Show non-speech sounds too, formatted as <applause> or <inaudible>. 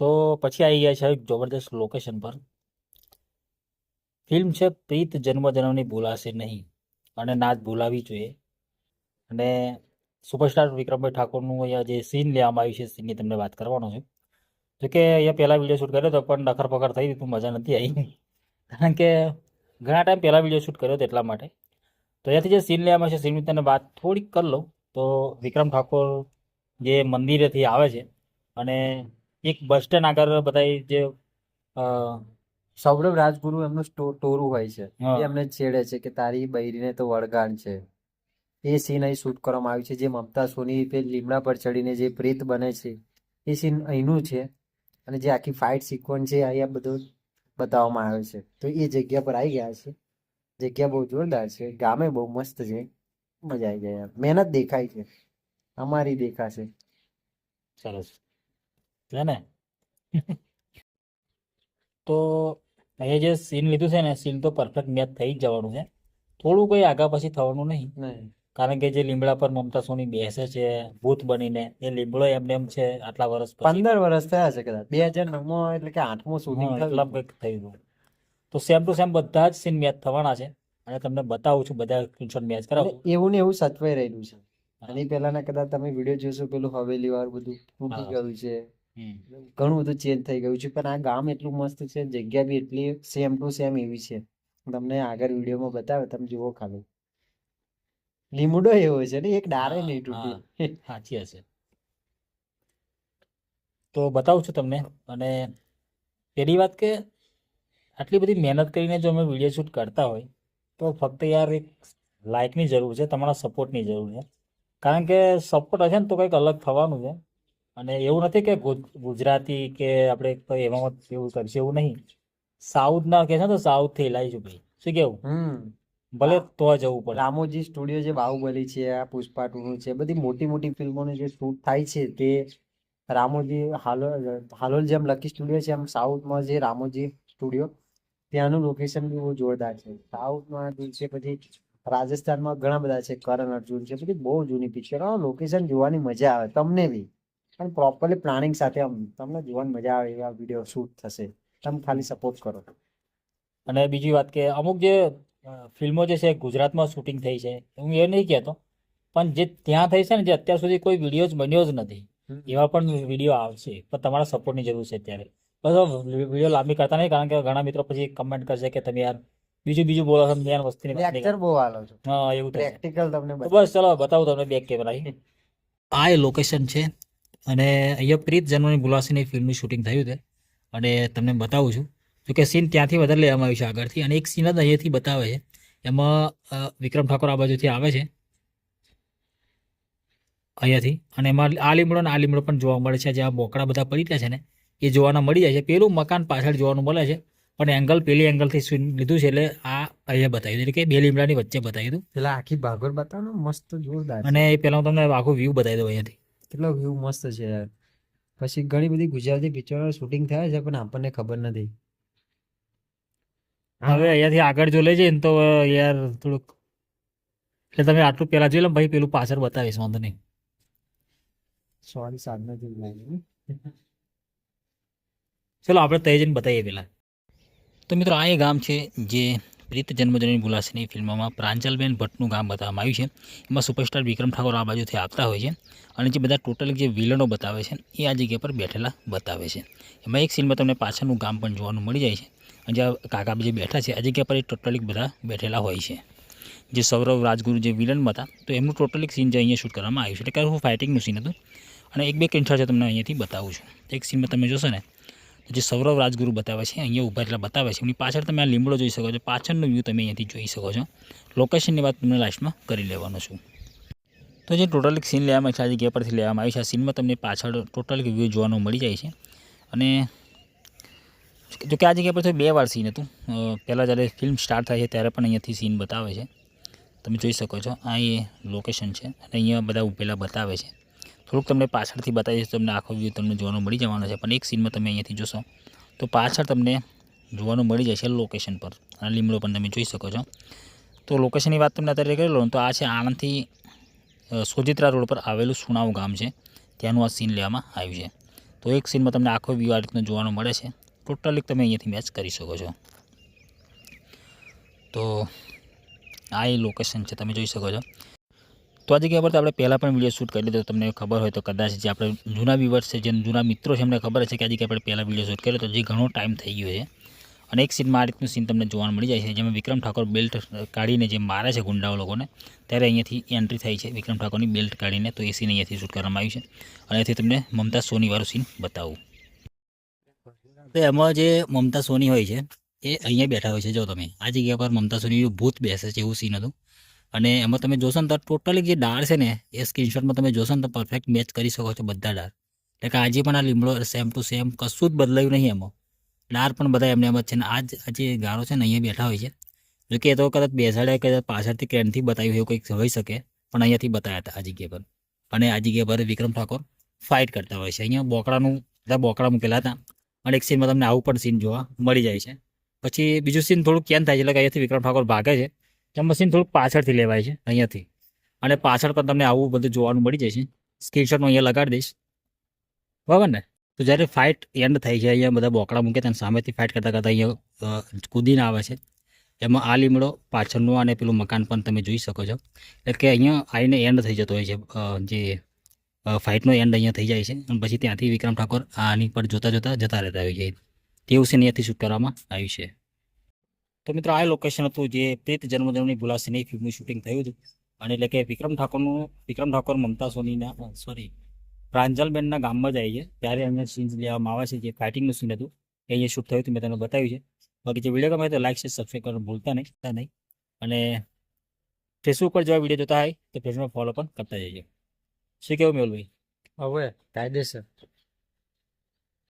તો પછી આવી ગયા છે જબરદસ્ત લોકેશન પર. ફિલ્મ છે પ્રીત જન્મ જન્મની ભૂલાશે નહીં, અને ના જ ભૂલાવી જોઈએ. અને સુપરસ્ટાર વિક્રમભાઈ ઠાકોરનું અહીંયા જે સીન લેવામાં આવ્યું છે સીનની તમને વાત કરવાનો છું. જો કે અહીંયા પહેલાં વીડિયો શૂટ કર્યો હતો પણ નખર પકડ થઈ હતી, મજા નથી આવી. કારણ કે ઘણા ટાઈમ પહેલાં વીડિયો શૂટ કર્યો હતો એટલા માટે. તો અહીંયાથી જે સીન લેવામાં છે સીનની તને વાત થોડીક કરી લઉં. તો વિક્રમ ઠાકોર જે મંદિરેથી આવે છે, અને એક બસ સ્ટેન્ડ આગળ બધા જે સૌરભ રાજગુરુ એમનું ટોરું હોય છે. એ એમને છેડે છે કે તારી બૈરીને તો વળગાણ છે. એ સીન અહીં શૂટ કરવામાં આવ્યું છે. જે મમતા સોની પે લીમડા પર ચડીને જે પ્રેત બને છે એ સીન અહીંનું છે. અને જે આખી ફાઇટ સિક્વન્સ છે અહીંયા બધું બતાવવામાં આવે છે. તો એ જગ્યા પર આવી ગયા છે. જગ્યા બહુ જોરદાર છે. ગામે બહુ મસ્ત છે. મજા આવી જાય. મહેનત દેખાય છે. અમારી દેખાશે. સરસ. છે ને? તો અહીંયા જે સીન લીધું છે ને સીન તો પરફેક્ટ મેચ થઈ જ જવાનું છે. થોડું કોઈ આગા પછી થવાનું નહીં. કારણ કે જે લીમડા પર મમતા સોની બેસે છે ભૂત બનીને એ લીમડો એમને એમ છે આટલા વર્ષ પંદર વર્ષ થયા છે કદાચ. બે હજાર નવમાં એટલે કે આઠમો સુધી હા, એટલા થઈ ગયું. તો સેમ ટુ સેમ બધા જ સીન મેચ થવાના છે. અને તમને બતાવું છું બધા સ્ક્રીનશોટ મેચ કરાવું એવું ને એવું સચવાઈ રહેલું છે. આની પહેલાના કદાચ તમે વીડિયો જોશો પેલું હવેલી વાર બધું તૂટી ગયું છે. ઘણું બધું ચેન્જ થઈ ગયું છે પણ આ ગામ એટલું મસ્ત છે જગ્યા બી એટલી સેમ ટુ સેમ એવી છે. તમને આગળ વિડીયોમાં બતાવે તમે જુઓ ખાલી. લીમડો એવો છે ને એક ડારે નહીં તૂટી. સાચી હશે તો બતાવું છું તમને અને પેલી વાત કે આટલી બધી મહેનત કરીને જો અમે વીડિયો શૂટ કરતા હોય તો ફક્ત યાર એક લાઇકની જરૂર છે તમારા સપોર્ટની જરૂર છે. કારણ કે સપોર્ટ હશે ને તો કંઈક અલગ થવાનું છે. અને એવું નથી કે ગુજરાતી કે આપણે એમાં એવું કરશે એવું નહીં. સાઉથના કહે છે તો સાઉથથી લાવીશું ભાઈ. શું કેવું? હમ. ભલે તો જવું પડે. રામોજી સ્ટુડિયો જે બાહુબલી છે આ પુષ્પા ટુનું છે બધી મોટી મોટી ફિલ્મોનું જે શૂટ થાય છે તે રામોજી હાલોલ હાલોલ જેમ લકી સ્ટુડિયો છે એમ સાઉથમાં જે રામોજી સ્ટુડિયો ત્યાંનું લોકેશન બી બહુ જોરદાર છે. સાઉથમાં જે છે પછી રાજસ્થાનમાં ઘણા બધા છે કરણ અર્જુન છે બધી બહુ જૂની પિક્ચર લોકેશન જોવાની મજા આવે તમને બી. પણ પ્રોપરલી પ્લાનિંગ સાથે આમ તમને જીવન મજા આવે એવા વીડિયો શૂટ થશે. તમે ખાલી સપોર્ટ કરો. અને બીજી વાત કે અમુક જે ફિલ્મો જે છે ગુજરાતમાં શૂટિંગ થઈ છે હું એ નહીં કહેતો. પણ જે ત્યાં થઈ છે ને જે અત્યાર સુધી કોઈ વીડિયો જ બન્યો જ નથી. એવા પણ વીડિયો આવશે. પણ તમારા સપોર્ટની જરૂર છે અત્યારે. બસ વીડિયો લાંબી કરતા નહીં કારણ કે ઘણા મિત્રો પછી કમેન્ટ કરશે કે તમે યાર બીજું બીજું બોલો છો વસ્તુની વાત લેક્ચર બહુ આલો છો. હા એવું પ્રેક્ટિકલ તમને બસ ચલો બતાવું તમને બેક કેમેરા <laughs> આ એ લોકેશન છે. અને અહીંયા પ્રીત જન્મની બુલાસીની ફિલ્મનું શૂટિંગ થયું છે. અને તમને બતાવું છું. જોકે સીન ત્યાંથી વધારે લેવામાં આવ્યું છે આગળથી. અને એક સીન જ અહીંયાથી બતાવે છે. એમાં વિક્રમ ઠાકોર આ બાજુથી આવે છે. અહીંયાથી. અને એમાં આ લીમડો અને આ લીમડો પણ જોવા મળે છે. જ્યાં બોકડા બધા પડી રહ્યા છે ને એ જોવાના મળી જાય છે. પેલું મકાન પાછળ જોવાનું મળે છે. પણ એંગલ પેલી એંગલથી લીધું છે એટલે આ અહીંયા બતાવ્યું એટલે કે બે લીમડાની વચ્ચે બતાવ્યું હતું. પેલા આખી ભાગોળ બતાવો મસ્ત જોરદાર અને એ પહેલાં હું તમને આખું વ્યૂ બતાવી દઉં અહીંયાથી. કેટલો વ્યૂ મસ્ત છે યાર. પછી ઘણી બધી ગુજરાતી પિક્ચરો શૂટિંગ થયા છે પણ આપણને ખબર નથી. હવે અહીંયાથી આગળ જો લઈ જઈએ તો યાર થોડુંક એટલે તમે આટલું પહેલાં જોઈ લો ભાઈ પેલું પાછળ બતાવીશ વાંધો નહીં. સોરી સાધના જોઈ ચલો આપણે તય જઈને બતાવીએ પહેલાં. તો મિત્રો આ એ ગામ છે જે પ્રીત જન્મજનની ભૂલાસીની ફિલ્મમાં પ્રાંજલબેન ભટ્ટનું ગામ બતાવવામાં આવ્યું છે. એમાં સુપરસ્ટાર વિક્રમ ઠાકોર આ બાજુથી આવતા હોય છે અને જે બધા ટોટલ જે વિલનો બતાવે છે એ આ જગ્યા પર બેઠેલા બતાવે છે. એમાં એક સીનમાં તમને પાછળનું ગામ પણ જોવાનું મળી જાય છે અને જ્યાં કાકા જે બેઠા છે આ જગ્યા પર એ ટોટલી બધા બેઠેલા હોય છે. જે સૌરવ રાજગુરુ જે વિલન હતા તો એમનું ટોટલી સીન જે અહીંયા શૂટ કરવામાં આવ્યું છે. એટલે કે ફાઇટિંગનું સીન હતું અને એક બે કિંઠા છે તમને અહીંયાથી બતાવું છું. એક સીનમાં તમે જોશો ને જે સૌરવ રાજગુરુ બતાવે છે, અહીંયા ઊભા એટલા બતાવે છે. એમની પાછળ તમે આ લીમડો જોઈ શકો છો. પાછળનો વ્યૂ તમે અહીંયાથી જોઈ શકો છો. લોકેશનની વાત તમને લાસ્ટમાં કરી લેવાનો છું. તો જે ટોટલ સીન લેવામાં છે આ જગ્યા પરથી લેવામાં આવી છે. આ સીનમાં તમને પાછળ ટોટલ વ્યૂ જોવાનું મળી જાય છે. અને જો કે આ જગ્યા પર બે વાર સીન હતું. પહેલાં જ્યારે ફિલ્મ સ્ટાર્ટ થાય છે, ત્યારે પણ અહીંયાથી સીન બતાવે છે. તમે જોઈ શકો છો, આ એ લોકેશન છે. અને અહીંયા બધા ઊભેલા બતાવે છે. થોડુંક તમને પાછળથી બતાવી તમને આખો વ્યૂ તમને જોવાનો મળી જવાનો છે. પણ એક સીનમાં તમે અહીંયાથી જોશો, તો પાછળ તમને જોવાનું મળી જાય છે લોકેશન પર. આ લીમડો પણ તમે જોઈ શકો છો. તો લોકેશનની વાત તમને અત્યારે કરી લો તો આ છે આણંદથી સોજિત્રા રોડ પર આવેલું સુણાવ ગામ છે. ત્યાંનું આ સીન લેવામાં આવ્યું છે. તો એક સીનમાં તમને આખો વ્યૂ આ રીતનો જોવાનો મળે છે. ટોટલી તમે અહીંયાથી મેચ કરી શકો છો. તો આ એ લોકેશન છે, તમે જોઈ શકો છો. તો આ જગ્યા પર આપણે પહેલાં પણ વીડિયો શૂટ કરી લીધો. તમને ખબર હોય તો કદાચ જે આપણે જૂના વ્યુઅર્સ છે, જે જૂના મિત્રો છે, એમને ખબર છે કે આ જગ્યા આપણે પહેલાં વીડિયો શૂટ કર્યો તો જે ઘણો ટાઈમ થઈ ગયો છે. અને એક સીનમાં આ રીતનું સીન તમને જોવા મળી જાય છે, જેમાં વિક્રમ ઠાકોર બેલ્ટ કાઢીને જે મારે છે ગુંડાઓ લોકોને, ત્યારે અહીંયાથી એન્ટ્રી થાય છે. વિક્રમ ઠાકોરની બેલ્ટ કાઢીને તો એ સીન અહીંયાથી શૂટ કરવામાં આવ્યું છે. અને અહીંયાથી તમને મમતા સોનીવાળું સીન બતાવું. તો એમાં જે મમતા સોની હોય છે, એ અહીંયા બેઠા હોય છે. જો તમે આ જગ્યા પર મમતા સોની ભૂત બેસે છે એવું સીન હતું. અને એમાં તમે જોશો ને તો ટોટલી જે ડાળ છે ને, એ સ્ક્રીનશોટમાં તમે જોશો ને તો પરફેક્ટ મેચ કરી શકો છો બધા ડાળ. એટલે કે આજે પણ આ લીમડો સેમ ટુ સેમ કશું જ બદલાયું નહીં એમાં. ડાર પણ બધા એમને એમ જ છે ને આજ જે ગાળો છે ને અહીંયા બેઠા હોય છે. જો કે એ તો કદાચ બેસાડે, કદાચ પાછળથી ક્રેનથી બતાવ્યું એવું કંઈક હોઈ શકે, પણ અહીંયાથી બતાવ્યા હતા આ જગ્યા પર. અને આ જગ્યા પર વિક્રમ ઠાકોર ફાઇટ કરતા હોય છે. અહીંયા બોકડાનું, બધા બોકડા મૂકેલા હતા. અને એક સીનમાં તમને આવું પણ સીન જોવા મળી જાય છે. પછી બીજું સીન થોડું કેમ થાય છે? એટલે કે અહીંયાથી વિક્રમ ઠાકોર ભાગે છે. એમાં સીન થોડુંક પાછળથી લેવાય છે, અહીંયાથી. અને પાછળ પણ તમને આવું બધું જોવાનું મળી જશે. સ્ક્રીનશોટ હું અહીંયા લગાડી દઈશ. બરાબર ને? તો જ્યારે ફાઇટ એન્ડ થઈ છે અહીંયા બધા બોકડા મૂકે, ત્યાં સામેથી ફાઇટ કરતાં કરતાં અહીંયા કૂદીને આવે છે. એમાં આ લીમડો પાછળનું અને પેલું મકાન પણ તમે જોઈ શકો છો. એટલે કે અહીંયા આવીને એન્ડ થઈ જતો હોય છે જે ફાઇટનો એન્ડ અહીંયા થઈ જાય છે. અને પછી ત્યાંથી વિક્રમ ઠાકોર આની પર જોતા જોતા જતા રહેતા હોય છે. તેવું છે અહીંયાથી શૂટ કરવામાં આવ્યું છે. તો મિત્રો આ લોકેશન હતું જે પ્રીત જન્મદિનની ભૂલાશે નહીં ફિલ્મનું શૂટિંગ થયું હતું. અને એટલે કે વિક્રમ ઠાકોરનું, વિક્રમ ઠાકોર, મમતા સોનીના સોરી પ્રાંજલબેનના ગામમાં જાય છે. ત્યારે એમને સીન્સ લેવામાં આવે છે, જે ફાઇટિંગનું સીન હતું. એ અહીંયા શૂટ થયું હતું, મેં તમને બતાવ્યું છે. બાકી જે વીડિયો ગમે તો લાઈક છે સબસ્ક્રાઈબ કરવાનું ભૂલતા નહીં નહીં. અને ફેસબુક પર જેવા વીડિયો જોતા હોય, તો ફેસબુક ફોલો પણ કરતા જઈએ શું કેવું મેહુલભાઈ? હવે કાયદેસર.